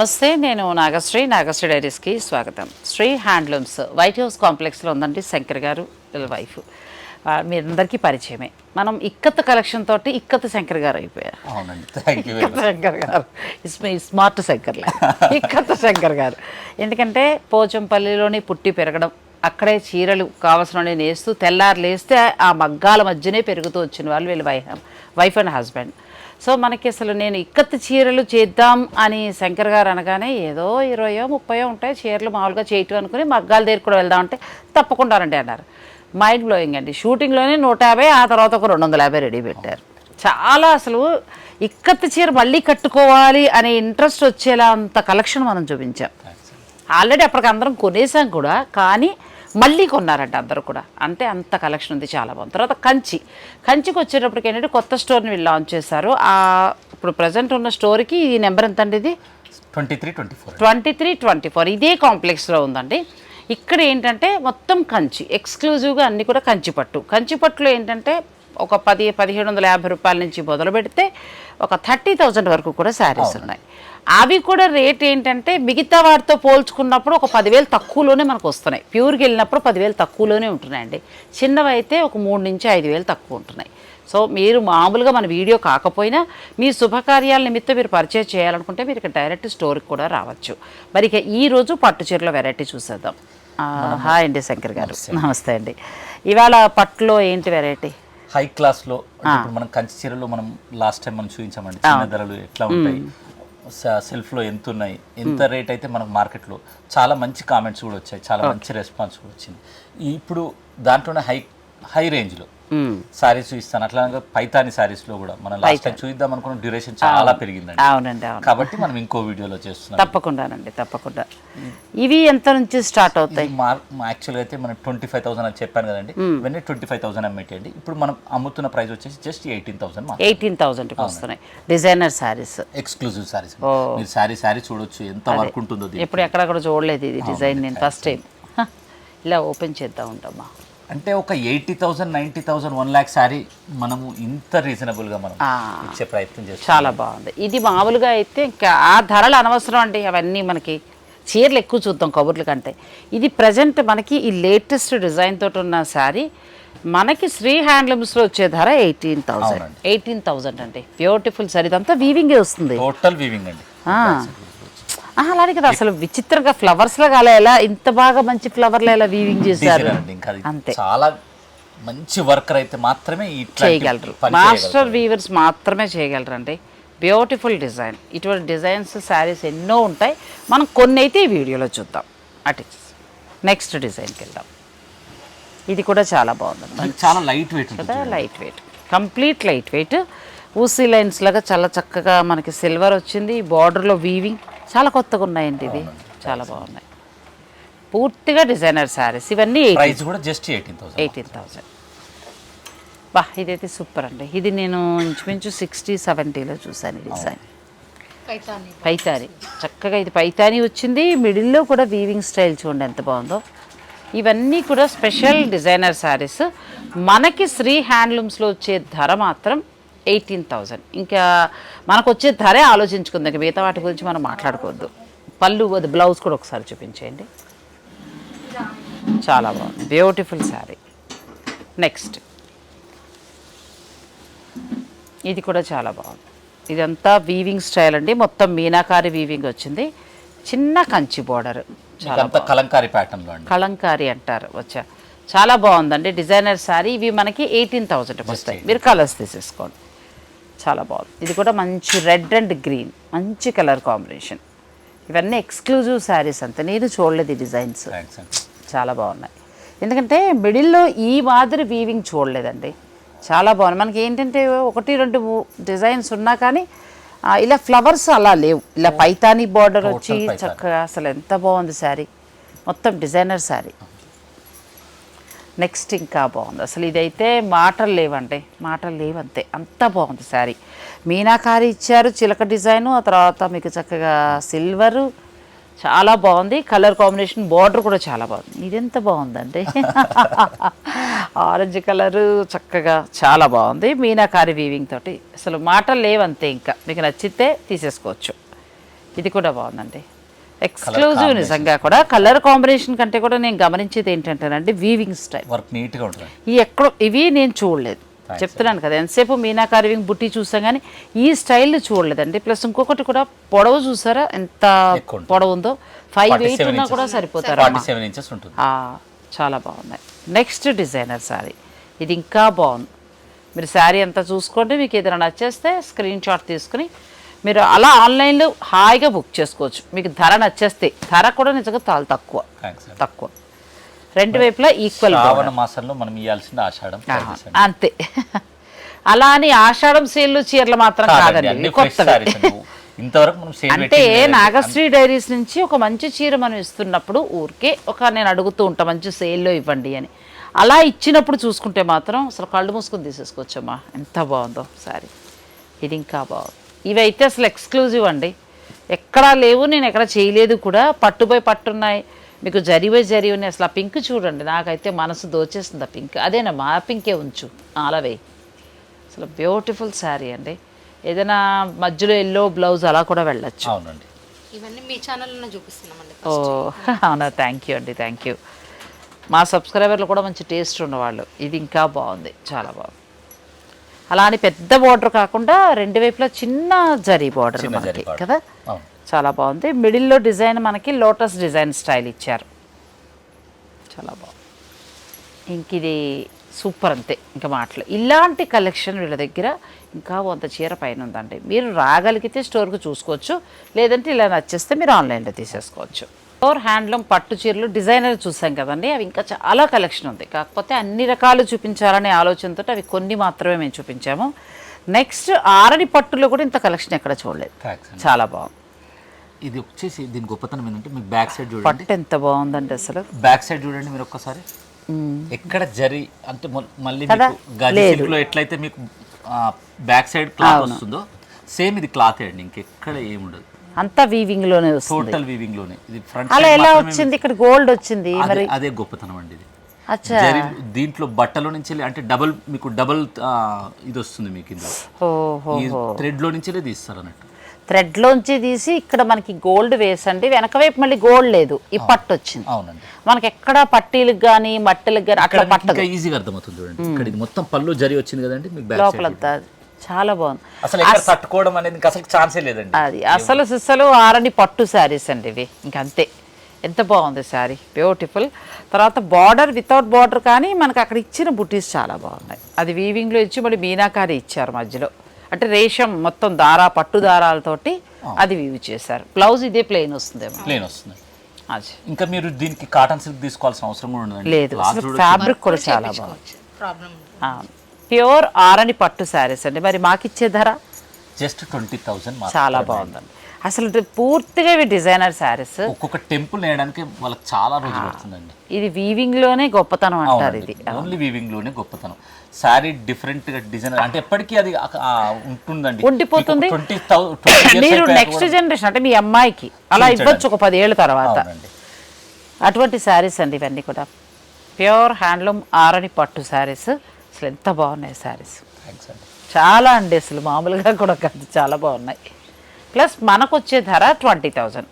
నమస్తే నేను నాగశ్రీ. నాగశ్రీ డైరీస్కి స్వాగతం. శ్రీ హ్యాండ్లూమ్స్ వైట్ హౌస్ కాంప్లెక్స్లో ఉందండి శంకర్ గారు వీళ్ళ వైఫ్. ఆ, మీ అందరికీ పరిచయమే. మనం ఇక్కత్ కలెక్షన్ తోటి ఇక్కత్ శంకర్ గారు అయిపోయారు. శంకర్ గారు. స్మార్ట్ శంకర్లే ఇక్కత్ శంకర్ గారు. ఎందుకంటే పోచంపల్లిలోని పుట్టి పెరగడం అక్కడే చీరలు కావలసిన నేస్తూ తెల్లారు లేస్తే ఆ మగ్గాల మధ్యనే పెరుగుతూ వచ్చిన వాళ్ళు వీళ్ళ వై వైఫ్ అండ్ హస్బెండ్. సో మనకి అసలు నేను ఇక్కత్ చీరలు చేద్దాం అని శంకర్ గారు అనగానే ఏదో ఇరవయో ముప్పయో ఉంటాయి. చీరలు మామూలుగా చేయటం అనుకుని మగ్గాల దగ్గర కూడా వెళ్దాం అంటే తప్పకుండా రండి అన్నారు. మైండ్ బ్లోయింగ్ అండి. షూటింగ్లోనే నూట యాభై ఆ తర్వాత ఒక రెండు వందల యాభై రెడీ పెట్టారు. చాలా అసలు ఇక్కత్ చీర మళ్ళీ కట్టుకోవాలి అనే ఇంట్రెస్ట్ వచ్చేలా అంత కలెక్షన్ మనం చూపించాం. ఆల్రెడీ అప్పటికి అందరం కొనేసాం కూడా కానీ మళ్ళీ కొన్నారంట అందరూ కూడా. అంటే అంత కలెక్షన్ ఉంది చాలా బాగుంది. తర్వాత కంచి. కంచికి వచ్చేటప్పటికి ఏంటంటే కొత్త స్టోర్ని వీళ్ళు లాంచ్ చేశారు. ఆ ఇప్పుడు ప్రజెంట్ ఉన్న స్టోర్కి ఈ నెంబర్ ఎంత అండి ఇది? Twenty three twenty four twenty three twenty four ఇదే కాంప్లెక్స్లో ఉందండి. ఇక్కడ ఏంటంటే మొత్తం కంచి. ఎక్స్క్లూజివ్గా అన్నీ కూడా కంచి పట్టు. కంచి పట్టులో ఏంటంటే ఒక పది పదిహేడు వందల యాభై రూపాయల నుంచి మొదలు పెడితే ఒక థర్టీ థౌజండ్ వరకు కూడా శారీస్ ఉన్నాయి. అవి కూడా రేట్ ఏంటంటే మిగతా వాటితో పోల్చుకున్నప్పుడు ఒక పదివేలు తక్కువలోనే మనకు వస్తున్నాయి. ప్యూర్కి వెళ్ళినప్పుడు పదివేలు తక్కువలోనే ఉంటున్నాయండి. చిన్నవి అయితే ఒక మూడు నుంచి ఐదు వేలు తక్కువ ఉంటున్నాయి. సో మీరు మామూలుగా మన వీడియో కాకపోయినా మీ శుభకార్యాల నిమిత్తం మీరు పర్చేజ్ చేయాలనుకుంటే మీరు ఇక్కడ డైరెక్ట్ స్టోర్కి కూడా రావచ్చు. మరి ఇక ఈ రోజు పట్టు చీరల వెరైటీ చూసేద్దాం. హాయ్ అండి శంకర్ గారు. నమస్తే. అండి. ఇవాళ పట్టులో ఏంటి వెరైటీ? హై క్లాస్లో అంటే ఇప్పుడు మనం కంచి చీరలు మనం లాస్ట్ టైం మనం చూపించామండి. చిన్న ధరలు ఎట్లా ఉంటాయి? సెల్ఫ్లో ఎంత ఉన్నాయి ఎంత రేట్ అయితే మనకు మార్కెట్లో చాలా మంచి కామెంట్స్ కూడా వచ్చాయి. చాలా మంచి రెస్పాన్స్ కూడా వచ్చింది. ఇప్పుడు దాంట్లోనే హై హై రేంజ్లో సారీస్ చూపిస్తాను అట్లా పైతాని సారీస్లో కూడా. మనం లాస్ట్ టైం చూద్దాం అనుకున్న డ్యూరేషన్ చాలా పెరిగిందండి. అవునండి అవును. కాబట్టి మనం ఇంకో వీడియోలో చేస్తున్నాం. తప్పకుండానండి తప్పకుండా. ఇవి ఎంత నుంచి స్టార్ట్ అవుతాయి? యాక్చువల్గా అయితే మనం ట్వంటీ ఫైవ్ థౌసండ్ అని చెప్పాను కదండి. ఇవన్నీ ట్వంటీ ఫైవ్ థౌసండ్ అమ్మేటండి ఇప్పుడు మనం అమ్ముతున్న ప్రైస్ వచ్చేసి జస్ట్ ఎయిటీన్ థౌసండ్ ఎయిటీన్ థౌజండ్కి వస్తున్నాయి. డిజైనర్ శారీస్ ఎక్స్క్లూజివ్ సారీస్ మీరు సారీ సారీ చూడొచ్చు. ఎంత వర్క్ ఉంటుందో. ఎప్పుడు ఎక్కడ కూడా చూడలేదు ఇది డిజైన్ నేను ఫస్ట్ టైం ఇలా ఓపెన్ చేద్దాం ఉంటామా? అంటే ఒక eighty thousand ninety thousand one lakh sorry మనము ఇంత రీజనబుల్గా మనం. ఇచ్చే ప్రయత్నం చేస్తాం చాలా బాగుంది. ఇది మామూలుగా అయితే ఇంకా ఆ ధరలు అనవసరం అండి. అవన్నీ మనకి చీరలు ఎక్కువ చూద్దాం కబుర్ల కంటే. ఇది ప్రజెంట్ మనకి ఈ లేటెస్ట్ డిజైన్ తోటి ఉన్న శారీ. మనకి శ్రీ హ్యాండ్లూమ్స్లో వచ్చే ధర ఎయిటీన్ అవునండి. ఎయిటీన్ థౌజండ్ అండి. బ్యూటిఫుల్ సారీ ఇదంతా వీవింగే వస్తుంది? టోటల్ వీవింగ్ అండి. అలానే కదా. అసలు విచిత్రంగా ఫ్లవర్స్ లాగా అలా ఎలా ఇంత బాగా మంచి ఫ్లవర్లు ఎలా వీవింగ్ చేశారు? అంతే. చాలా మంచి వర్కర్ అయితే మాత్రమే చేయగలరు. మాస్టర్ వీవర్స్ మాత్రమే చేయగలరు అండి బ్యూటిఫుల్ డిజైన్ ఇటువంటి డిజైన్స్ శారీస్ ఎన్నో ఉంటాయి. మనం కొన్ని అయితే ఈ వీడియోలో చూద్దాం. అటు నెక్స్ట్ డిజైన్కి వెళ్దాం. ఇది కూడా చాలా బాగుంది చాలా లైట్ వెయిట్ కదా light weight complete light weight ఊసీ lines లాగా చాలా చక్కగా మనకి సిల్వర్ వచ్చింది. బార్డర్లో వీవింగ్ చాలా కొత్తగా ఉన్నాయండి ఇవి. చాలా బాగున్నాయి. పూర్తిగా డిజైనర్ శారీస్. ఇవన్నీ ప్రైస్ కూడా just eighteen thousand eighteen thousand బా ఇదైతే సూపర్ అండి. ఇది నేను ఇంచుమించు సిక్స్టీ సెవెంటీలో చూసాను ఈ డిజైన్. పైతాని. చక్కగా ఇది పైతాని వచ్చింది. మిడిల్లో కూడా వీవింగ్ స్టైల్ చూడండి ఎంత బాగుందో. ఇవన్నీ కూడా స్పెషల్ డిజైనర్ శారీస్. మనకి శ్రీ హ్యాండ్లూమ్స్లో వచ్చే ధర మాత్రం ఎయిటీన్ థౌజండ్. ఇంకా మనకు వచ్చే ధరే ఆలోచించుకుందాం ఇంకా మిగతా వాటి గురించి మనం మాట్లాడుకోవద్దు. పళ్ళు అది బ్లౌజ్ కూడా ఒకసారి చూపించేయండి. చాలా బాగుంది. బ్యూటిఫుల్ శారీ. నెక్స్ట్. ఇది కూడా చాలా బాగుంది. ఇదంతా వీవింగ్ స్టైల్ అండి. మొత్తం మీనాకారి వీవింగ్ వచ్చింది. చిన్న కంచి బోర్డర్ చాలా కలంకారీ ప్యాటర్న్ కలంకారీ అంటారు. వచ్చా. చాలా బాగుందండి. డిజైనర్ శారీ. ఇవి మనకి ఎయిటీన్ థౌజండ్కి వస్తాయి. మీరు కలర్స్ తీసేసుకోండి. చాలా బాగుంది. ఇది కూడా మంచి రెడ్ అండ్ గ్రీన్ మంచి కలర్ కాంబినేషన్. ఇవన్నీ ఎక్స్క్లూజివ్ శారీస్ అంతే. నేను చూడలేదు ఈ డిజైన్స్. చాలా బాగున్నాయి. ఎందుకంటే మిడిల్లో ఈ మాదిరి వీవింగ్ చూడలేదండి. చాలా బాగుంది. మనకి ఏంటంటే ఒకటి రెండు డిజైన్స్ ఉన్నా కానీ ఇలా ఫ్లవర్స్ అలా లేవు. ఇలా పైతానీ బార్డర్ వచ్చి. చక్కగా అసలు ఎంత బాగుంది శారీ. మొత్తం డిజైనర్ శారీ. నెక్స్ట్ ఇంకా బాగుంది. అసలు ఇదైతే మాటలు లేవండి. మాటలు లేవంతే అంత బాగుంది శారీ. మీనాకారి ఇచ్చారు చిలక డిజైను ఆ తర్వాత మీకు చక్కగా సిల్వరు. చాలా బాగుంది. కలర్ కాంబినేషన్ బార్డర్ కూడా చాలా బాగుంది. ఇదెంత బాగుందండి? ఆరెంజ్ కలరు చక్కగా చాలా బాగుంది. మీనాకారి వీవింగ్ తోటి. అసలు మాటలు లేవంతే ఇంకా మీకు నచ్చితే తీసేసుకోవచ్చు. ఇది కూడా బాగుందండి. ఎక్స్క్లూజివ్ నిజంగా కూడా. కలర్ కాంబినేషన్ కంటే కూడా నేను గమనించేది ఏంటంటేనండి వీవింగ్ స్టైల్ వర్క్ నీట్గా ఉంటుంది ఈ ఎక్కడో ఇవి నేను చూడలేదు. చెప్తున్నాను కదా ఎంతసేపు మీనాకారి వింగ్ బుట్టి చూసాం కానీ ఈ స్టైల్ చూడలేదండి. ప్లస్ ఇంకొకటి కూడా పొడవు చూసారా? ఎంత. పొడవు ఉందో? ఫైవ్ ఎయిట్ ఉన్నా కూడా సరిపోతారు చాలా బాగున్నాయి. నెక్స్ట్ డిజైనర్ శారీ ఇది ఇంకా బాగుంది. మీరు శారీ అంతా చూసుకోండి మీకు ఏదైనా నచ్చేస్తే స్క్రీన్ షాట్ తీసుకుని మీరు అలా ఆన్లైన్లో హాయిగా బుక్ చేసుకోవచ్చు. మీకు ధర నచ్చేస్తే. ధర కూడా నిజంగా చాలా తక్కువ. తక్కువ. రెండు వైపులా ఈక్వల్ శ్రావణ మాసంలో మనం ఇవ్వాల్సిన ఆషాఢం. అంతే. అలా అని ఆషాఢం సేల్లు చీరలు మాత్రం కాదండి, కొత్తవి. అంటే నాగశ్రీ డైరీస్ నుంచి ఒక మంచి చీర మనం ఇస్తున్నప్పుడు ఊరికే ఒక నేను అడుగుతూ ఉంటా మంచి సేల్లో ఇవ్వండి అని. అలా ఇచ్చినప్పుడు చూసుకుంటే మాత్రం అసలు కళ్ళు మూసుకొని తీసేసుకోవచ్చమ్మా. ఎంత బాగుందో సారీ ఇది ఇంకా బాగుంది ఇవైతే అసలు ఎక్స్క్లూజివ్ అండి. ఎక్కడా లేవు నేను ఎక్కడ చేయలేదు కూడా. పట్టుపోయి పట్టున్నాయి మీకు జరివే జరి ఉన్నాయి. అసలు ఆ పింక్ చూడండి. నాకైతే మనసు దోచేస్తుంది ఆ పింక్. అదేనమ్మా ఆ పింకే ఉంచు. అలవే అసలు బ్యూటిఫుల్ శారీ అండి. ఏదైనా మధ్యలో ఎల్లో బ్లౌజ్ అలా కూడా వెళ్ళచ్చు. అవునండి. ఇవన్నీ మీ ఛానల్లోనే చూపిస్తున్నామండి ఓ అవునా? థ్యాంక్ యూ అండి. థ్యాంక్ యూ మా సబ్స్క్రైబర్లు కూడా మంచి టేస్ట్ ఉన్నవాళ్ళు. ఇది ఇంకా బాగుంది. చాలా బాగుంది. అలా అని పెద్ద బార్డర్ కాకుండా రెండు వైపులా చిన్న జరీ బార్డర్ మనకి. కదా? చాలా బాగుంది. మిడిల్లో డిజైన్ మనకి లోటస్ డిజైన్ స్టైల్ ఇచ్చారు. చాలా బాగుంది. ఇంక ఇది సూపర్ అంతే ఇంకా మాటలు. ఇలాంటి కలెక్షన్ వీళ్ళ దగ్గర ఇంకా వంద చీర పైన ఉందండి. మీరు రాగలిగితే స్టోర్కి చూసుకోవచ్చు. లేదంటే ఇలా నచ్చేస్తే మీరు ఆన్లైన్లో తీసేసుకోవచ్చు. స్టోర్ హ్యాండ్లూమ్ పట్టు చీరలు డిజైనర్ చూసాం కదండి. అవి ఇంకా చాలా కలెక్షన్ ఉంది. కాకపోతే అన్ని రకాలు చూపించాలనే ఆలోచనతో అవి కొన్ని మాత్రమే మేము చూపించాము. నెక్స్ట్ ఆరని పట్టులో కూడా ఇంత కలెక్షన్ ఎక్కడ చూడలేదు. చాలా బాగుంది. ఇది వచ్చేసి దీని గొప్పతనం ఏంటంటే మీకు బ్యాక్ సైడ్ చూడండి. పట్టు ఎంత బాగుందండి అసలు. బ్యాక్ సైడ్ చూడండి మీరు ఒక్కసారి. ఎక్కడ జరి అంటే మళ్ళీ కదా? మీకు గది లేదు. సిల్క్లో ఎట్లయితే మీకు బ్యాక్ సైడ్ క్లాత్ వస్తుందో సేమ్ ఇది క్లాత్ అండి. ఇంకెక్కడ ఏముండదు. అంతా వీవింగ్లోనే వస్తుంది. టోటల్ వీవింగ్లోనే. ఇది ఫ్రంట్ అలా ఎలా వచ్చింది? ఇక్కడ గోల్డ్ వచ్చింది మరి అదే గొప్పతనం అండి ఇది. దీంట్లో బట్టలో నుంచి అంటే డబల్ మీకు డబల్ ఇది వస్తుంది మీకు ఇందులో. థ్రెడ్లో నుంచి తీస్తారు అన్నట్టు థ్రెడ్ లోంచి తీసి ఇక్కడ మనకి గోల్డ్ వేసండి. వెనక వైపు మళ్ళీ గోల్డ్ లేదు. ఈ పట్టు వచ్చింది. అవునండి. మనకి ఎక్కడ పట్టీలకు కానీ మట్టెలకు కానీ అట్లా ఇంకా ఈజీగా అర్థమవుతుంది చూడండి. ఇక్కడ ఇది మొత్తం పళ్ళు జరి వచ్చింది కదండి మీకు లోపలంతా చాలా బాగుంది. అసలు ఎక్కడ తట్టుకోవడం అనేది ఇంకా అసలు ఛాన్సే లేదండి. అది అసలు సిస్సలు ఆరని పట్టు శారీస్ అండి ఇవి. ఇంక అంతే. ఎంత బాగుంది శారీ. బ్యూటిఫుల్ తర్వాత బార్డర్ వితౌట్ బార్డర్ కానీ మనకు అక్కడ ఇచ్చిన బుటీస్ చాలా బాగున్నాయి. అది వీవింగ్లో ఇచ్చి మళ్ళీ మీనాకారి ఇచ్చారు మధ్యలో. అంటే రేషం మొత్తం దారా పట్టు దారాలతోటి అది వీవి చేశారు. బ్లౌజ్ ఇదే ప్లెయిన్ వస్తుందేమో. ప్లేన్ వస్తుంది. అది. ఇంకా మీరు దీనికి కాటన్ సిల్క్ తీసుకోవాల్సిన అవసరం కూడా ఉండదండి లేదు. ఫ్యాబ్రిక్ కూడా చాలా బాగుంది. ప్రాబ్లం ప్యూర్ ఆరని పట్టు శారీస్ అండి. మరి మాకిచ్చే ధర? జస్ట్ ట్వంటీ థౌసండ్ చాలా బాగుందండి. అసలు పూర్తిగా ఇవి డిజైనర్ శారీస్. ఒక్కొక్క టెంపుల్ వేయడానికి వాళ్ళకి చాలా రోజులు పడుతుందండి. ఇది వీవింగ్లోనే గొప్పతనం అంటారు ఇది. ఓన్లీ వీవింగ్లోనే గొప్పతనం. శారీ డిఫరెంట్గా డిజైన్ అంటే ఎప్పటికీ అది ఉంటుందండి. ఉండిపోతుంది. మీరు నెక్స్ట్ జనరేషన్ అంటే మీ అమ్మాయికి అలా ఇవ్వచ్చు ఒక పదేళ్ళ తర్వాత. అటువంటి శారీస్ అండి ఇవన్నీ కూడా. ప్యూర్ హ్యాండ్లూమ్ ఆరని పట్టు శారీస్. అసలు ఎంత బాగున్నాయి శారీస్. చాలా అండి అసలు మామూలుగా కూడా కాదు చాలా బాగున్నాయి. ప్లస్ మనకు వచ్చే ధర ట్వంటీ థౌజండ్.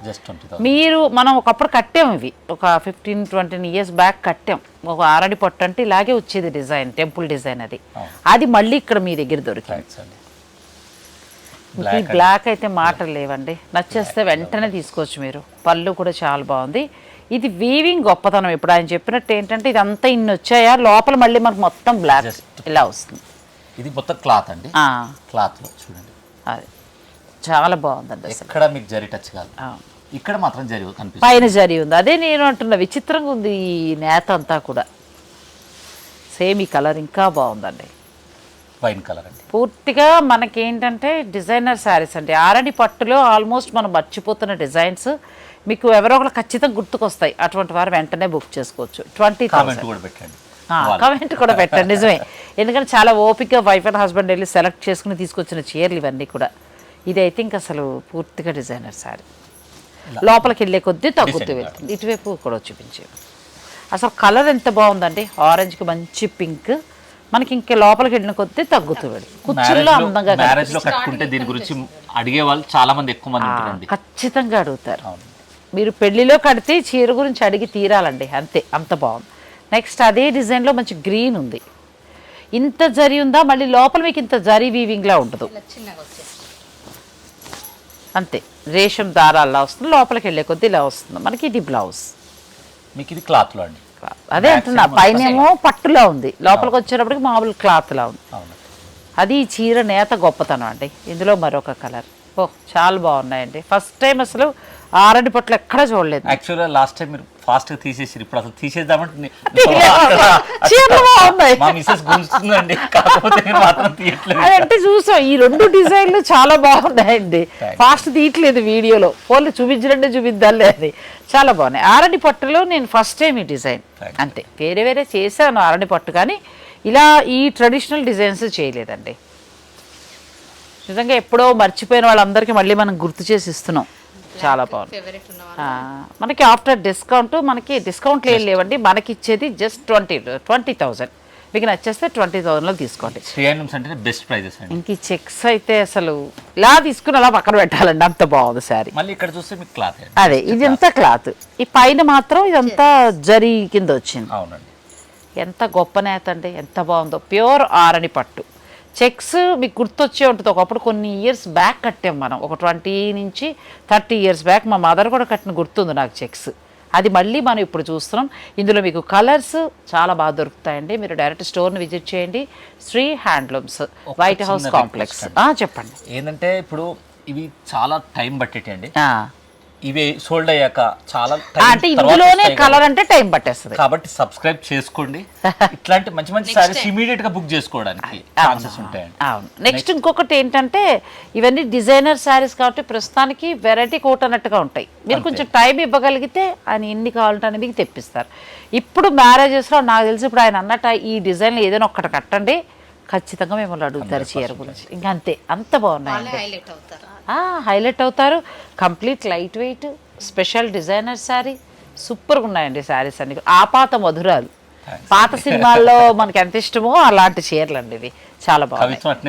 మీరు మనం ఒకప్పుడు కట్టాం ఇవి. ఒక ఫిఫ్టీన్ ట్వంటీన్ ఇయర్స్ బ్యాక్ కట్టాం. ఒక ఆరడి పట్టు అంటే ఇలాగే వచ్చేది డిజైన్ టెంపుల్ డిజైన్ అది. అది మళ్ళీ ఇక్కడ మీ దగ్గర దొరికింది. ఈ బ్లాక్ అయితే మాటలు లేవండి. నచ్చేస్తే వెంటనే తీసుకోవచ్చు మీరు. పళ్ళు కూడా చాలా బాగుంది. ఇది వీవింగ్ గొప్పతనం. ఇప్పుడు ఆయన చెప్పినట్టు ఏంటంటే ఇదంతా ఇన్ని వచ్చాయా? లోపల మళ్ళీ మనకు మొత్తం బ్లాక్ ఇలా వస్తుంది. ఇది మొత్తం క్లాత్ అండి. క్లాత్లో చూడండి. అది. చాలా బాగుందండి ఎక్కడ మీకు జరి టచ్ కాదు. ఇక్కడ మాత్రం జరి కనిపిస్తుంది. పైన జరి ఉంది. అదే నేను అంటున్నా విచిత్రంగా ఉంది ఈ నేత అంతా కూడా. సేమ్ ఈ కలర్ ఇంకా బాగుందండి. వైన్ కలర్ అండి. పూర్తిగా మనకేంటంటే డిజైనర్ శారీస్ అండి. ఆరడి పట్టులో ఆల్మోస్ట్ మనం మర్చిపోతున్న డిజైన్స్ మీకు ఎవరో ఒకరు ఖచ్చితంగా గుర్తుకొస్తాయి. అటువంటి వారు వెంటనే బుక్ చేసుకోవచ్చు. ట్వంటీ కామెంట్ కూడా పెట్టండి. కమెంట్ కూడా పెట్టండి. నిజమే. ఎందుకంటే చాలా ఓపిక వైఫ్ అండ్ హస్బెండ్ వెళ్ళి సెలెక్ట్ చేసుకుని తీసుకొచ్చిన చీరలు ఇవన్నీ కూడా. ఇది ఐ థింక్ అసలు పూర్తిగా డిజైనర్ శారీ లోపలికి వెళ్ళే కొద్దీ తగ్గుతూ. వెళ్తుంది. ఇటువైపు కూడా చూపించే. అసలు కలర్ ఎంత బాగుందండి ఆరెంజ్కి మంచి పింక్ మనకి ఇంకా లోపలికి వెళ్ళిన కొద్దీ తగ్గుతూ వెళ్తుంది. కుచ్చుల్లో అందంగా మ్యారేజ్లో కట్టుకుంటే దీని గురించి అడిగే వాళ్ళు చాలా మంది ఎక్కువ మంది ఖచ్చితంగా అడుగుతారు. అవును. మీరు పెళ్ళిలో కడితే చీర గురించి అడిగి తీరాలండి. అంతే అంత బాగుంది. నెక్స్ట్ అదే డిజైన్లో మంచి గ్రీన్ ఉంది. ఇంత జరి ఉందా? మళ్ళీ లోపల మీకు ఇంత జరి వీవింగ్లా ఉండదు. అంతే రేషం దారాల్లా వస్తుంది లోపలికి వెళ్ళే కొద్దీ ఇలా వస్తుంది. మనకి ఇది బ్లౌజ్ మీకు ఇది క్లాత్లో అండి. అదే అంటున్నా పైన ఏమో పట్టులా ఉంది. లోపలికి వచ్చేటప్పటికి మామూలు క్లాత్లా ఉంది. అది ఈ చీర నేత గొప్పతనం అండి. ఇందులో మరొక కలర్ ఓ చాలా బాగున్నాయండి. ఫస్ట్ టైం అసలు ఆరడి పట్లు ఎక్కడ చూడలేదు. యాక్చువల్గా లాస్ట్ టైం మీరు ఫాస్ట్గా తీసేసి ఇప్పుడు అసలు తీసేద్దామంటే మా మిస్సెస్ గుంజుతుందండి. కాకపోతే మీరు మాత్రం తీయట్లేదు. అదంటే చూసాం ఈ రెండు డిజైన్లు చాలా బాగున్నాయండి. ఫాస్ట్ తీయట్లేదు వీడియోలో. ఫోన్లు చూపించడంటే చూపిద్దాలే అది చాలా బాగున్నాయి. ఆరడి పట్టులో నేను ఫస్ట్ టైం ఈ డిజైన్. అంతే. వేరే వేరే చేశాను ఆరడి పట్టు కానీ ఇలా ఈ ట్రెడిషనల్ డిజైన్స్ చేయలేదండి. నిజంగా ఎప్పుడో మర్చిపోయిన వాళ్ళందరికీ మళ్ళీ మనం గుర్తు చేసి ఇస్తున్నాం. చాలా బాగుంది ఫేవరెట్ ఉన్న ఆ, మనకి ఆఫ్టర్ డిస్కౌంట్ మనకి డిస్కౌంట్లు ఏం లేవండి. మనకి ఇచ్చేది జస్ట్ ట్వంటీ ట్వంటీ థౌజండ్ మీకు నచ్చేస్తే ట్వంటీ థౌజండ్లో తీసుకోండి. శ్రీ ఐటమ్స్ అంటే బెస్ట్ ప్రైజెస్ అండి. ఇంక ఈ చెక్స్ అయితే అసలు ఇలా తీసుకుని అలా పక్కన పెట్టాలండి. అంత బాగుంది శారీ మళ్ళీ ఇక్కడ చూస్తే మీకు క్లాత్ అదే ఇదంతా క్లాత్ ఈ పైన మాత్రం ఇదంతా జరీ కింద వచ్చింది. అవునండి. ఎంత గొప్ప నేత అండి. ఎంత బాగుందో. ప్యూర్ ఆరని పట్టు. చెక్స్ మీకు గుర్తొచ్చే ఉంటుంది. ఒకప్పుడు కొన్ని ఇయర్స్ బ్యాక్ కట్టాం మనం. ఒక ట్వంటీ నుంచి థర్టీ ఇయర్స్ బ్యాక్ మా మదర్ కూడా కట్టిన గుర్తుంది నాకు చెక్స్. అది మళ్ళీ మనం ఇప్పుడు చూస్తున్నాం. ఇందులో మీకు కలర్స్ చాలా బాగా దొరుకుతాయండి. మీరు డైరెక్ట్ స్టోర్ని విజిట్ చేయండి. Sri handlooms White House complex చెప్పండి. ఏంటంటే ఇప్పుడు ఇవి చాలా టైం పట్టేటండి. ఇవి సోల్డ్ అయ్యాక చాలా అంటే ఇందులోనే కలర్ అంటే టైం పట్టేస్తుంది. కాబట్టి సబ్స్క్రైబ్ చేసుకోండి. ఇట్లాంటి మంచి మంచి సారీస్ ఇమీడియట్గా బుక్ చేసుకోవడానికి ఛాన్సెస్ ఉంటాయండి. అవును. నెక్స్ట్ ఇంకొకటి ఏంటంటే ఇవన్నీ డిజైనర్ శారీస్ కాబట్టి ప్రస్తుతానికి వెరైటీ కోట్ అన్నట్టుగా ఉంటాయి. మీరు కొంచెం టైం ఇవ్వగలిగితే ఆయన ఎన్ని కావాలంటే అని మీకు తెప్పిస్తారు. ఇప్పుడు మ్యారేజెస్లో నాకు తెలిసి ఇప్పుడు ఆయన అన్నట్టు ఈ డిజైన్లో ఏదైనా ఒక్కటి కట్టండి. ఖచ్చితంగా మిమ్మల్ని అడుగుతారు చీర గురించి. ఇంకా అంతే. అంత బాగున్నాయండి. వాళ్ళే హైలైట్ అవుతారు? హైలైట్ అవుతారు. Complete light weight special designer sari. సూపర్గా ఉన్నాయండి శారీస్ అన్ని. ఆపాత మధురాలు. పాత సినిమాల్లో మనకి ఎంత ఇష్టమో అలాంటి చీరలు అండి ఇవి. చాలా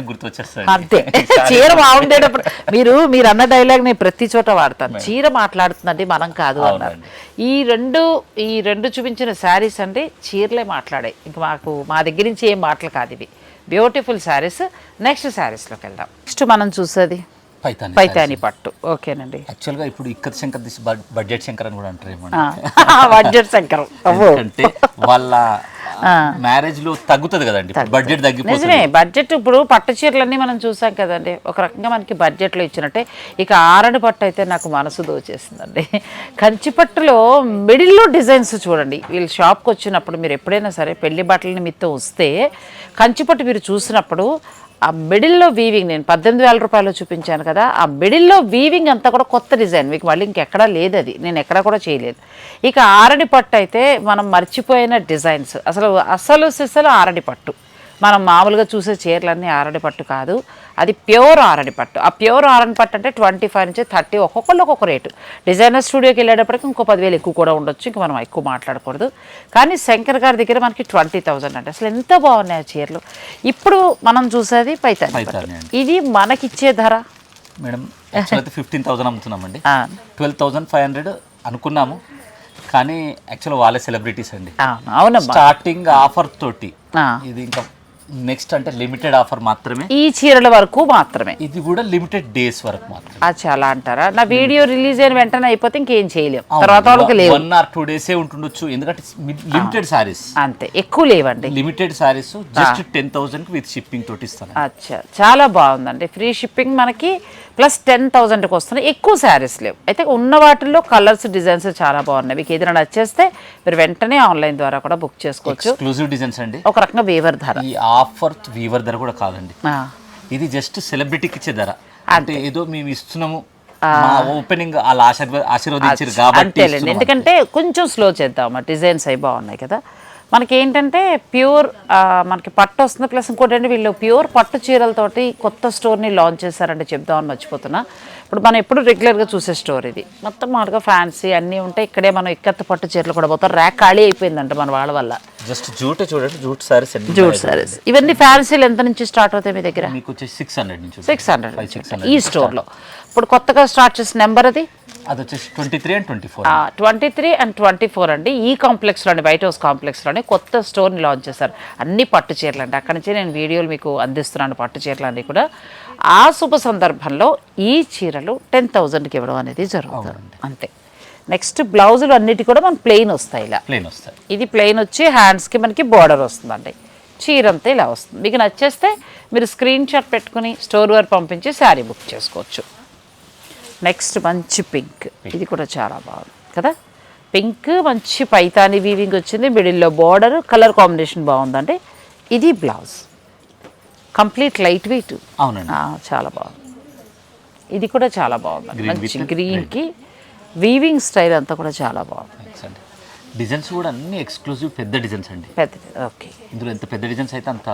గుర్తొచ్చేస్తుంది అంతే. చీర బాగుండేటప్పుడు మీరు మీరు అన్న డైలాగ్ నేను ప్రతి చోట వాడతాను. చీర మాట్లాడుతుందండి మనం కాదు అన్నారు. ఈ రెండు ఈ రెండు చూపించిన శారీస్ అంటే చీరలే మాట్లాడాయి. ఇంకా మాకు మా దగ్గర నుంచి ఏం మాటలు కాదు ఇవి. బ్యూటిఫుల్ శారీస్. నెక్స్ట్ శారీస్లోకి వెళ్దాం. నెక్స్ట్ మనం చూసేది. పైతాని పైతాని పట్టు. ఓకేనండి. యాక్చువల్గా ఇప్పుడు ఇక్కత్ శంకర్ దిస్ బడ్జెట్ శంకర్ అని కూడా అంటారు బడ్జెట్ శంకరం. ఎందుకంటే వాళ్ళ మ్యారేజ్లో తగ్గుతుంది కదండి. బడ్జెట్ తగ్గిపోతుంది. నిజమే బడ్జెట్ ఇప్పుడు పట్టు చీరలన్నీ మనం చూసాం కదండి. ఒక రకంగా మనకి బడ్జెట్లో ఇచ్చినట్టే. ఇక ఆరడి పట్టు అయితే నాకు మనసు దోచేసిందండి. కంచి పట్టులో మిడిల్లో డిజైన్స్ చూడండి. వీళ్ళు షాప్కి వచ్చినప్పుడు మీరు ఎప్పుడైనా సరే పెళ్ళి బట్టల నిమిత్తం వస్తే కంచి పట్టు మీరు చూసినప్పుడు ఆ మిడిల్లో వీవింగ్ నేను పద్దెనిమిది వేల రూపాయలు చూపించాను కదా ఆ మిడిల్లో వీవింగ్ అంతా కూడా కొత్త డిజైన్ మీకు మళ్ళీ ఇంకెక్కడా లేదు అది. నేను ఎక్కడా కూడా చేయలేదు. ఇక ఆరడి పట్టు అయితే మనం మర్చిపోయిన డిజైన్స్ అసలు అసలు సిసలు ఆరడి పట్టు. మనం మామూలుగా చూసే చీరలన్నీ ఆరడి పట్టు కాదు. అది ప్యూర్ ఆరడి పట్టు. ఆ ప్యూర్ ఆరడి పట్టు అంటే ట్వంటీ ఫైవ్ నుంచి థర్టీ ఒక్కొక్కళ్ళు ఒక్కొక్క రేటు. డిజైనర్ స్టూడియోకి వెళ్ళేటప్పటికి ఇంకో పదివేలు ఎక్కువ కూడా ఉండొచ్చు. ఇంకా మనం ఎక్కువ మాట్లాడకూడదు. కానీ శంకర్ గారి దగ్గర మనకి ట్వంటీ థౌజండ్ అంటే అసలు ఎంత బాగున్నాయి ఆ చీరలు. ఇప్పుడు మనం చూసేది పైతాని. ఇది మనకిచ్చే ధర. మేడం ఫిఫ్టీన్ థౌసండ్ అమ్ముతున్నామండి. ట్వెల్వ్ థౌసండ్ ఫైవ్ హండ్రెడ్ అనుకున్నాము. కానీ యాక్చువల్ వాళ్ళే సెలబ్రిటీస్ అండి. అవును స్టార్టింగ్ ఆఫర్ తోటి. ఇది ఇంకా నెక్స్ట్ అంటే లిమిటెడ్ ఆఫర్ మాత్రమే? ఈ చీరల వరకు మాత్రమే. ఇది కూడా లిమిటెడ్ డేస్ వరకు మాత్రమే. అది చాలా అంటారా? నా వీడియో రిలీజ్ అయిన వెంటనే అయిపోతే ఇంకేం చేయలేం. తర్వాత వాళ్ళకి లేవు. వన్ ఆర్ టూ డేసే ఉంటుండొచ్చు. ఎందుకంటే లిమిటెడ్ సారీస్ అంతే. ఎక్కువ లేవండి. Limited saris just ten thousand with shipping తోటి ఇస్తాను అచ్చా. చాలా బాగుందండి. ఫ్రీ షిప్పింగ్ మనకి ప్లస్ టెన్ థౌజండ్కి వస్తున్నాయి. ఎక్కువ శారీస్ లేవు. అయితే ఉన్న వాటిల్లో కలర్స్ డిజైన్స్ చాలా బాగున్నాయి. మీకు ఏదైనా నచ్చేస్తే మీరు వెంటనే ఆన్లైన్ ద్వారా కూడా బుక్ చేసుకోవచ్చు. ఎక్స్క్లూజివ్ డిజైన్స్ అండి. ఒక రకంగా వేవర్ ధర. ఆఫర్ వీవర్ ధర కూడా కాదండి. ఇది జస్ట్ సెలబ్రిటీకి ఇచ్చే ధర. అంటే ఏదో మేము ఇస్తున్నాము ఓపెనింగ్ ఆశీర్వదించారు కాబట్టి ఎందుకంటే కొంచెం స్లో చేద్దాం డిజైన్స్ అవి బాగున్నాయి కదా. మనకి ఏంటంటే ప్యూర్ మనకి పట్టు వస్తుంది ప్లస్ ఇంకోటి అంటే వీళ్ళు ప్యూర్ పట్టు చీరలతోటి కొత్త స్టోర్ని లాంచ్ చేశారంటే చెప్దామని మర్చిపోతున్నా. ఇప్పుడు మనం ఎప్పుడు రెగ్యులర్గా చూసే స్టోర్ ఇది. మొత్తం మామూలుగా ఫ్యాన్సీ అన్నీ ఉంటాయి ఇక్కడే మనం ఇక్కత్త పట్టు చీరలు కూడా పోతాం. ర్యాక్ ఖాళీ అయిపోయిందంట మన వాళ్ళ వల్ల. జస్ట్ జూట్ చూడండి జూట్ సారీస్ జూట్ సారీస్ ఇవన్నీ ఫ్యాన్సీలు ఎంత నుంచి స్టార్ట్ అవుతాయి మీ దగ్గర? మీకు సిక్స్ హండ్రెడ్ నుంచి సిక్స్ హండ్రెడ్ ఈ స్టోర్లో ఇప్పుడు కొత్తగా స్టార్ట్ చేసిన నెంబర్ అది? అది వచ్చేసి twenty three and. Twenty four twenty three and. Twenty four అండి ఈ కాంప్లెక్స్లోని వైట్ హౌస్ కాంప్లెక్స్లోని కొత్త స్టోర్ని లాంచ్ చేశారు. అన్ని పట్టు చీరలు అండి. అక్కడి నుంచి నేను వీడియోలు మీకు అందిస్తున్నాను పట్టు చీరలు అన్నీ కూడా. ఆ శుభ సందర్భంలో ఈ చీరలు టెన్ థౌజండ్కి ఇవ్వడం అనేది జరుగుతుంది. అంతే. నెక్స్ట్ బ్లౌజులు అన్నిటి కూడా మనకు ప్లెయిన్ వస్తాయి ఇలా. ప్లేన్ వస్తాయి. ఇది ప్లెయిన్ వచ్చి హ్యాండ్స్కి మనకి బార్డర్ వస్తుందండి. చీర అంతా ఇలా వస్తుంది. మీకు నచ్చేస్తే మీరు స్క్రీన్ షాట్ పెట్టుకుని స్టోర్ వారు పంపించి శారీ బుక్ చేసుకోవచ్చు. నెక్స్ట్ మంచి పింక్. ఇది కూడా చాలా బాగుంది. కదా? పింక్ మంచి పైతాని వీవింగ్ వచ్చింది. మిడిల్లో బార్డర్ కలర్ కాంబినేషన్ బాగుందండి. ఇది బ్లౌజ్. Complete light weight. అవునండి. చాలా బాగుంది. ఇది కూడా చాలా బాగుంది. మంచి గ్రీన్కి వీవింగ్ స్టైల్ అంతా కూడా చాలా బాగుంది. డిజైన్స్ కూడా అన్ని ఎక్స్క్లూజివ్ పెద్ద డిజైన్స్ అండి. పెద్దది ఓకే. ఇందులో ఎంత పెద్ద డిజైన్స్ అయితే అంత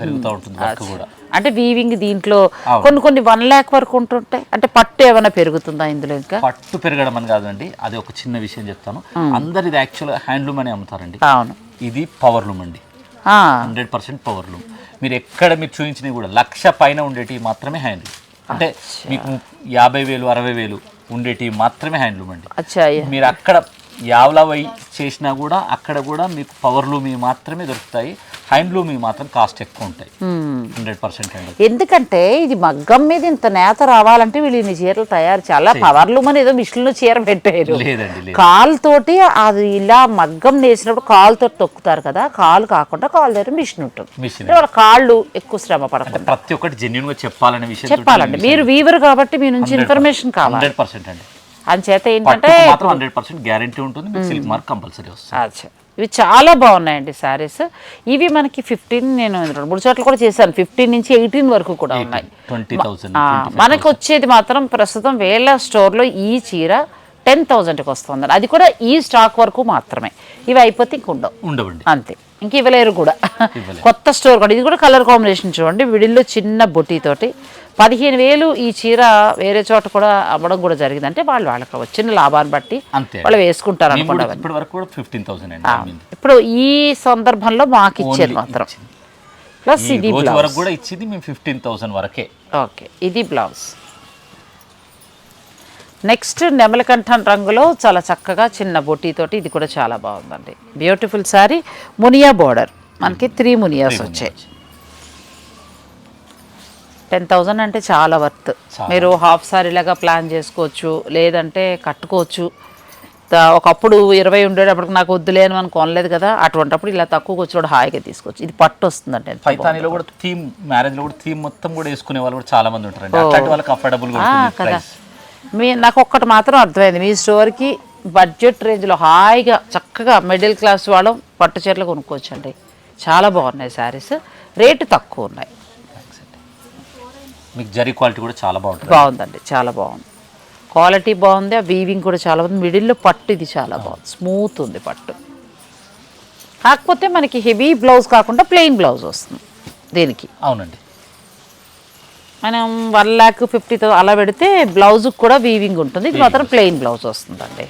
పెరుగుతూ ఉంటుంది వర్క్ కూడా. అంటే వీవింగ్ దీంట్లో. కొన్ని కొన్ని వన్ ల్యాక్ వరకు ఉంటుంటాయి? అంటే పట్టు ఏమైనా పెరుగుతుందా ఇందులో ఇంకా? పట్టు పెరగడం అని కాదండి అది ఒక చిన్న విషయం చెప్తాను. అందరు ఇది యాక్చువల్గా హ్యాండ్లూమ్ అని అమ్ముతారండి. అవును. ఇది పవర్ లూమ్ అండి. హండ్రెడ్ పర్సెంట్ పవర్ లూమ్ మీరు ఎక్కడ మీరు చూపించినవి కూడా లక్ష పైన ఉండేటివి మాత్రమే హ్యాండ్లూమ్ అంటే మీకు యాభై వేలు అరవై వేలు ఉండేటివి మాత్రమే హ్యాండ్లూమ్ అండి. మీరు అక్కడ యావలవై చేసినా కూడా అక్కడ కూడా మీకు పవర్ లూమి మాత్రమే దొరుకుతాయి. హ్యాండ్లూమి మాత్రం కాస్ట్ ఎక్కువ ఉంటాయి. మ్మ్. హండ్రెడ్ పర్సెంట్ ఎందుకంటే ఇది మగ్గం మీద ఇంత నేత రావాలంటే వీళ్ళు ఇన్ని చీరలు తయారు చాలా పవర్లు మన ఏదో మిషన్లో చీర పెట్టారు. లేదండి లేదు. కాలు తోటి అది ఇలా మగ్గం నేసినప్పుడు కాలుతో తొక్కుతారు కదా కాలు కాకుండా కాలు దగ్గర మిషన్ ఉంటుంది. మిషన్. వాళ్ళ కాళ్ళు ఎక్కువ శ్రమ పడకుండా. ప్రతి ఒక్కటి జెన్యున్గా చెప్పాలనే విషయం చెప్పాలండి. మీరు వీవర్ కాబట్టి మీ నుంచి ఇన్ఫర్మేషన్ కావాలి. హండ్రెడ్ పర్సెంట్ అండి. అంచేత ఏంటంటే పట్టుకు మాత్రం హండ్రెడ్ పర్సెంట్ గ్యారంటీ ఉంటుంది. మీకు సిల్క్ మార్క్ కంపల్సరీ వస్తుంది. అచ్చా. ఇవి చాలా బాగున్నాయండి శారీస్ ఇవి మనకి ఫిఫ్టీన్ నేను రెండు మూడు చోట్ల కూడా చేశాను. ఫిఫ్టీన్ నుంచి ఎయిటీన్ వరకు కూడా ఉన్నాయి. మనకు వచ్చేది మాత్రం ప్రస్తుతం వేల స్టోర్లో ఈ చీర టెన్ థౌజండ్కి వస్తుంది అది కూడా ఈ స్టాక్ వరకు మాత్రమే. ఇవి అయిపోతే ఇంక ఉండవు. ఉండవండి. అంతే. ఇంక ఇవ్వలేరు కూడా. కొత్త స్టోర్ కూడా. ఇది కూడా కలర్ కాంబినేషన్ చూడండి. విడిల్లో చిన్న బొట్టితోటి పదిహేను వేలు ఈ చీర వేరే చోట కూడా అమ్మడం కూడా జరిగింది. అంటే వాళ్ళు వాళ్ళకి వచ్చిన లాభాన్ని బట్టి వాళ్ళు వేసుకుంటారు మేము కూడా అనుకుంటా ఇప్పటి వరకు కూడా ఫిఫ్టీన్ థౌసండ్ అండి I mean, ఇప్పుడు ఈ సందర్భంలో మాకు ఇచ్చేది మాత్రం. ప్లస్ ఇది బ్లౌజ్ కూడా ఇచ్చింది మేము ఫిఫ్టీన్ థౌసండ్ వరకే. ఓకే ఇది బ్లౌజ్ నెక్స్ట్ నెమలకంఠం రంగులో చాలా చక్కగా చిన్న బొట్టితోటి ఇది కూడా చాలా బాగుందండి. బ్యూటిఫుల్ శారీ మునియా బోర్డర్ మనకి త్రీ మునియాస్ వచ్చాయి. టెన్ థౌజండ్ అంటే చాలా వర్త్. మీరు హాఫ్ సారీ లాగా ప్లాన్ చేసుకోవచ్చు లేదంటే కట్టుకోవచ్చు. ఒకప్పుడు ఇరవై ఉండేటప్పటికి నాకు వద్దులే అని మనం కొనలేదు కదా అటువంటిప్పుడు ఇలా తక్కువకి వచ్చినప్పుడు హాయిగా తీసుకోవచ్చు. ఇది పట్టు వస్తుందండి పైతానీలో కూడా థీమ్ మ్యారేజ్లో కూడా థీమ్ మొత్తం కూడా వేసుకునే వాళ్ళు కూడా చాలా మంది ఉంటారండి. అట్లాంటి వాళ్ళకి అఫోర్డబుల్ కదా. మీ నాకు ఒక్కటి మాత్రం అర్థమైంది. మీ స్టోర్కి బడ్జెట్ రేంజ్లో హాయిగా చక్కగా మిడిల్ క్లాస్ వాళ్ళం పట్టు చీరలు కొనుక్కోవచ్చండి. చాలా బాగున్నాయి శారీస్. రేటు తక్కువ ఉన్నాయి. మీకు జరీ క్వాలిటీ కూడా చాలా బాగుంటుంది. బాగుందండి చాలా బాగుంది. క్వాలిటీ బాగుంది ఆ వీవింగ్ కూడా చాలా బాగుంది. మిడిల్లో పట్టు ఇది చాలా బాగుంది. స్మూత్ ఉంది పట్టు. కాకపోతే మనకి హెవీ బ్లౌజ్ కాకుండా ప్లెయిన్ బ్లౌజ్ వస్తుంది దీనికి. అవునండి. మనం వన్ ల్యాక్ ఫిఫ్టీ అలా పెడితే బ్లౌజ్కి కూడా వీవింగ్ ఉంటుంది. ఇది మాత్రం ప్లెయిన్ బ్లౌజ్ వస్తుందండి.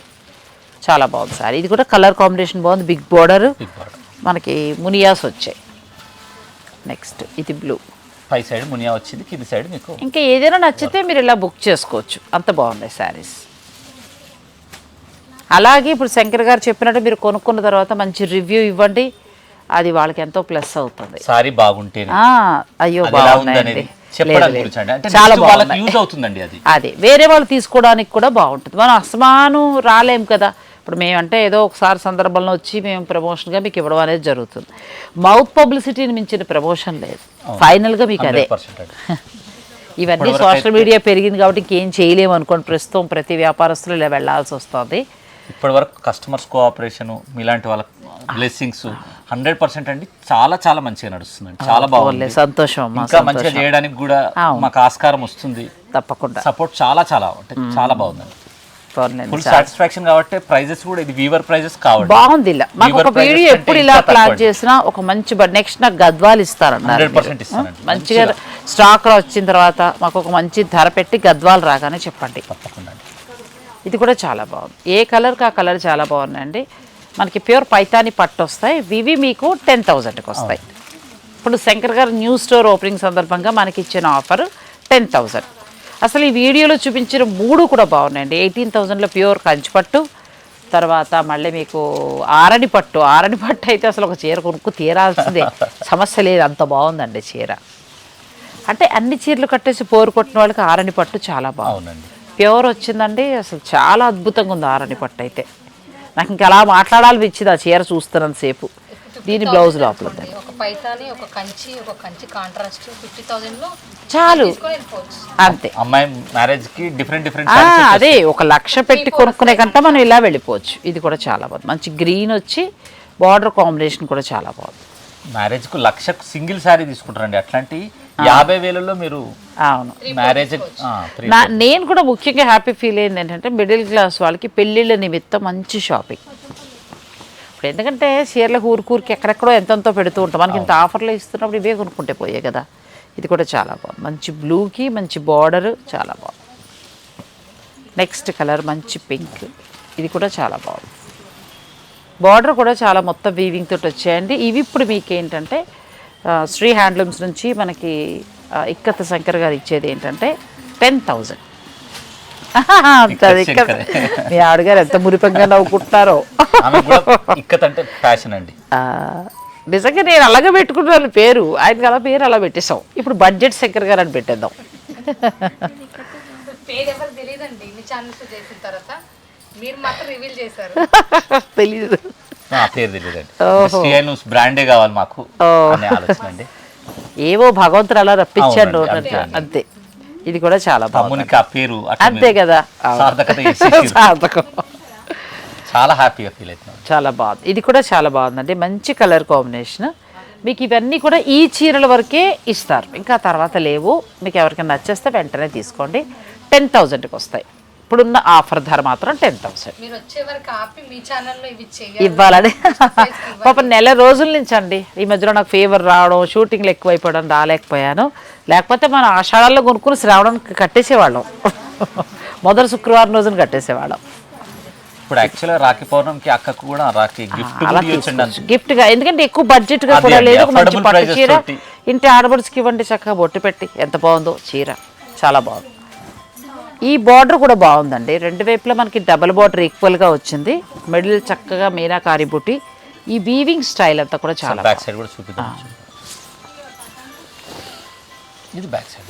చాలా బాగుంది సార్. ఇది కూడా కలర్ కాంబినేషన్ బాగుంది. బిగ్ బార్డర్ మనకి మునియాస్ వచ్చాయి. నెక్స్ట్ ఇది బ్లూ పై సైడ్ మునియా వచ్చింది కింది సైడ్ మీకు. ఇంకా ఏదైనా నచ్చితే మీరు ఇలా బుక్ చేసుకోవచ్చు. అంత బాగున్నాయి శారీస్. అలాగే ఇప్పుడు శంకర్ గారు చెప్పినట్టు మీరు కొనుక్కున్న తర్వాత మంచి రివ్యూ ఇవ్వండి. అది వాళ్ళకి ఎంతో ప్లస్ అవుతుంది. సారీ బాగుంటే అయ్యో అంటే చాలా యూజ్ అవుతుందండి అది. అదే వేరే వాళ్ళు తీసుకోవడానికి కూడా బాగుంటుంది. మనం అసమాను రాలేం కదా. ఇప్పుడు మేమంటే ఏదో ఒకసారి సందర్భంలో వచ్చి మేము ప్రమోషన్గా మీకు ఇవ్వడం అనేది జరుగుతుంది. మౌత్ పబ్లిసిటీని మించిన ప్రమోషన్ లేదు. ఫైనల్గా మీకు అదే. ఇవన్నీ సోషల్ మీడియా పెరిగింది కాబట్టి ఇంకేం చేయలేము అనుకోండి. ప్రస్తుతం ప్రతి వ్యాపారస్తులు ఇలా వెళ్ళాల్సి వస్తుంది. ఇప్పటి వరకు కస్టమర్స్ కోఆపరేషన్ మీలాంటి వాళ్ళ బ్లెస్సింగ్స్ హండ్రెడ్ పర్సెంట్ అండి. చాలా చాలా మంచిగా నడుస్తుందండి. చాలా బాగుంది. సంతోషం ఇంకా మంచిగా చేయడానికి కూడా మాకు ఆస్కారం వస్తుంది. తప్పకుండా. సపోర్ట్ చాలా చాలా అంటే చాలా బాగుందండి. ఫుల్ సాటిస్ఫాక్షన్ కాబట్టి ప్రైజెస్ కూడా ఇది వీవర్ ప్రైజెస్ కావాలి బాగుంది ఇలా. మాకు ఒక వీడియో ఎప్పుడు ఇలా ప్లాన్. చేసినా ఒక మంచి నెక్స్ట్ నాకు గద్వాలు ఇస్తారన్నారు 100% మీరు. ఇస్తానండి. మంచిగా స్టాక్ వచ్చిన తర్వాత మాకు ఒక మంచి ధర పెట్టి గద్వాలు రాగానే చెప్పండి. తప్పకుండా. ఇది కూడా చాలా బాగుంది. ఏ కలర్కి ఆ కలర్ చాలా బాగున్నాయండి? మనకి ప్యూర్ పైతాని పట్టు వస్తాయి. ఇవి మీకు టెన్ థౌజండ్కి వస్తాయి. ఇప్పుడు శంకర్ గారు న్యూ స్టోర్ ఓపెనింగ్ సందర్భంగా మనకి ఇచ్చిన ఆఫర్ టెన్ థౌజండ్ అసలు ఈ వీడియోలో చూపించిన మూడు కూడా బాగున్నాయండి. ఎయిటీన్ థౌజండ్లో ప్యూర్ కంచిపట్టు తర్వాత మళ్ళీ మీకు ఆరని పట్టు. ఆరని పట్టు అయితే అసలు ఒక చీర కొనుక్కు తీరాల్సిందే. సమస్య లేదు అంత బాగుందండి చీర. అంటే అన్ని చీరలు కట్టేసి పోరు కొట్టిన వాళ్ళకి ఆరని పట్టు చాలా బాగుంది. అవునండి. ప్యూర్ వచ్చిందండి అసలు చాలా అద్భుతంగా ఉంది ఆరని పట్టు అయితే. నాకు ఇంకా అలా మాట్లాడాలనిపించింది ఆ చీర చూస్తున్నంత సేపు. దీని బ్లౌజ్ లోపల. ఒక పైతాని ఒక కంచి ఒక కంచి కాంట్రాస్ట్ ఫిఫ్టీ థౌసండ్లో చాలు. అంతే. అమ్మాయి మ్యారేజ్కి డిఫరెంట్ డిఫరెంట్ అదే ఒక లక్ష పెట్టి కొనుక్కునే కంటే మనం ఇలా వెళ్ళిపోవచ్చు. ఇది కూడా చాలా బాగుంది. మంచి గ్రీన్ వచ్చి బార్డర్ కాంబినేషన్ కూడా చాలా బాగుంది. మ్యారేజ్కు లక్షకు సింగిల్ శారీ తీసుకుంటారండి. అట్లాంటి యాభై వేలలో మీరు అవును. మ్యారేజ్ నా నేను కూడా ముఖ్యంగా హ్యాపీ ఫీల్ అయింది ఏంటంటే మిడిల్ క్లాస్ వాళ్ళకి పెళ్ళిళ్ళ నిమిత్తం మంచి షాపింగ్ ఇప్పుడు ఎందుకంటే చీరలకు ఊరికూరికి ఎక్కడెక్కడో ఎంతెంతో పెడుతూ ఉంటాం. మనకి ఇంత ఆఫర్లో ఇస్తున్నప్పుడు ఇవే కొనుక్కుంటే పోయే కదా. ఇది కూడా చాలా బాగుంది. మంచి బ్లూకి మంచి బార్డర్ చాలా బాగుంది. నెక్స్ట్ కలర్ మంచి పింక్ ఇది కూడా చాలా బాగుంది. బార్డర్ కూడా చాలా మొత్తం వీవింగ్ తోటి వచ్చాయండి. ఇవి ఇప్పుడు మీకు ఏంటంటే శ్రీ హ్యాండ్లూమ్స్ నుంచి మనకి ఇక్కత్ శంకర్ గారు ఇచ్చేది ఏంటంటే టెన్ థౌజండ్. మీ ఆవిడగారు ఎంత మురిపంగా నవ్వుకుంటున్నారో. ఫ్యాషన్ అండి. నిజంగా నేను అలాగే పెట్టుకున్నాను పేరు. ఆయనకి అలా పేరు అలా పెట్టేసాం ఇప్పుడు బడ్జెట్ శంకర్ గారు అని పెట్టేద్దాం. పేరు ఎవరు తెలియదండి మీ ఛానల్స్ చేసిన తర్వాత మీరు మాత్రం రివీల్ చేశారు. తెలీదు. ఆ పేరు తెలియదండి బ్రాండే కావాలి మాకు ఆలోచన ఏవో భగవంతుడు అలా రప్పించాడు. అంతే. ఇది కూడా చాలా బాగుంది అంతే కదా. సార్థకం. చాలా హ్యాపీగా ఫీల్ అవుతున్నాను. చాలా బాగుంది ఇది కూడా చాలా బాగుందండి. మంచి కలర్ కాంబినేషన్. మీకు ఇవన్నీ కూడా ఈ చీరల వరకే ఇస్తారు. ఇంకా తర్వాత లేవు. మీకు ఎవరికైనా నచ్చేస్తే వెంటనే తీసుకోండి. టెన్ థౌజండ్కి వస్తాయి. ఇప్పుడున్న ఆఫర్ ధర మాత్రం టెన్ థౌసండ్ ఇవ్వాలని. పాప నెల రోజుల నుంచి అండి. ఈ మధ్యలో నాకు ఫీవర్ రావడం షూటింగ్లు ఎక్కువైపోవడం రాలేకపోయాను. లేకపోతే మనం ఆషాఢాల్లో కొనుక్కుని శ్రావణానికి కట్టేసేవాళ్ళం. మొదటి శుక్రవారం రోజున కట్టేసేవాళ్ళం. ఇప్పుడు యాక్చువల్గా రాఖీ పౌర్ణమికి అక్కకు కూడా రాఖీ గిఫ్ట్ గిఫ్ట్గా ఎందుకంటే ఎక్కువ బడ్జెట్గా కూడా లేదు మంచి పట్టు చీర. ఇంటి ఆడబడుచుకి ఇవ్వండి చక్కగా బొట్టు పెట్టి. ఎంత బాగుందో చీర. చాలా బాగుంది. ఈ బార్డర్ కూడా బాగుందండి. రెండు వైపులా మనకి డబల్ బార్డర్ ఈక్వల్గా వచ్చింది. మిడిల్ చక్కగా మీనాకారి బుట్టి ఈ వీవింగ్ స్టైల్ అంతా కూడా చాలా బ్యాక్ సైడ్ కూడా చూపిద్దాం. ఇది బ్యాక్ సైడ్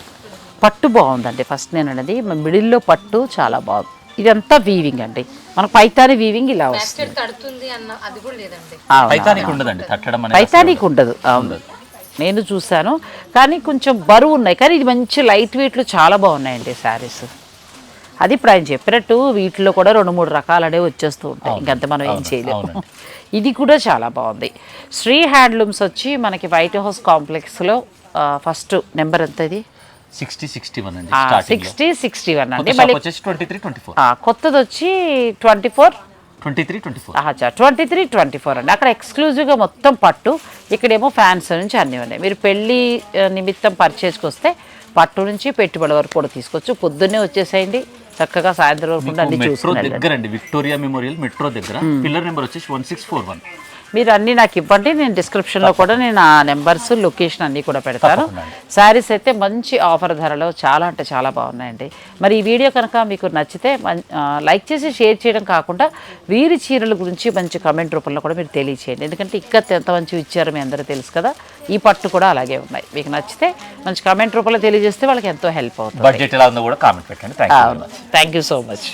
పట్టు బాగుందండి. ఫస్ట్ నేను అనేది మిడిల్లో పట్టు చాలా బాగుంది. ఇదంతా వీవింగ్ అండి. మనకు పైతాని వీవింగ్ ఇలా వస్తుంది. సైడ్ తడుతుంది అన్న అది కూడా లేదండి. అవును. పైతానికి ఉండదండి తట్టడం అనేది పైతానికి ఉండదు అవును. నేను చూశాను కానీ కొంచెం బరువు ఉన్నాయి. కానీ ఇది మంచి లైట్ వెయిట్లు చాలా బాగున్నాయండి శారీస్ అది ఇప్పుడు ఆయన చెప్పినట్టు వీటిలో కూడా రెండు మూడు రకాలనే వచ్చేస్తూ ఉంటాయి. ఇంకంత మనం ఏం చేయలేము. ఇది కూడా చాలా బాగుంది. శ్రీ హ్యాండ్లూమ్స్ వచ్చి మనకి వైట్ హౌస్ కాంప్లెక్స్లో ఫస్ట్ నెంబర్ ఎంత ఇది? సిక్స్టీ సిక్స్టీ వన్ అండి సిక్స్టీ సిక్స్టీ వన్ అండి. మళ్ళీ వచ్చేసి ట్వంటీ త్రీ ట్వంటీ ఫోర్ కొత్తది వచ్చి twenty four twenty three twenty four twenty three twenty four అండి. అక్కడ ఎక్స్క్లూజివ్గా మొత్తం పట్టు. ఇక్కడేమో ఫ్యాన్స్ నుంచి అన్నీ ఉన్నాయి. మీరు పెళ్ళి నిమిత్తం పర్చేస్కి వస్తే పట్టు నుంచి పెట్టుబడి వరకు కూడా తీసుకోవచ్చు. పొద్దున్నే వచ్చేసేయండి. చక్కగా సాయంత్రం వరకు అన్ని మెట్రో చూసుకుని వెళ్ళండి. దగ్గర అండి. విక్టోరియా మెమోరియల్ మెట్రో దగ్గర. పిల్లర్ నెంబర్ వచ్చేసి వన్ సిక్స్ ఫోర్ వన్ మీరు అన్నీ నాకు ఇవ్వండి. నేను డిస్క్రిప్షన్లో కూడా నేను ఆ నెంబర్స్ లొకేషన్ అన్నీ కూడా పెడతాను. శారీస్ అయితే మంచి ఆఫర్ ధరలో చాలా అంటే చాలా బాగున్నాయండి. మరి ఈ వీడియో కనుక మీకు నచ్చితే లైక్ చేసి షేర్ చేయడం కాకుండా వీరి చీరల గురించి మంచి కమెంట్ రూపంలో కూడా మీరు తెలియచేయండి. ఎందుకంటే ఇక్కత్ ఎంత మంచి ఇచ్చారో మీ అందరూ తెలుసు కదా. ఈ పట్టు కూడా అలాగే ఉన్నాయి. మీకు నచ్చితే మంచి కమెంట్ రూపంలో తెలియజేస్తే వాళ్ళకి ఎంతో హెల్ప్ అవుతుంది. బడ్జెట్ ఎలా ఉందో కూడా కామెంట్ పెట్టండి. Thank you very much thank you so much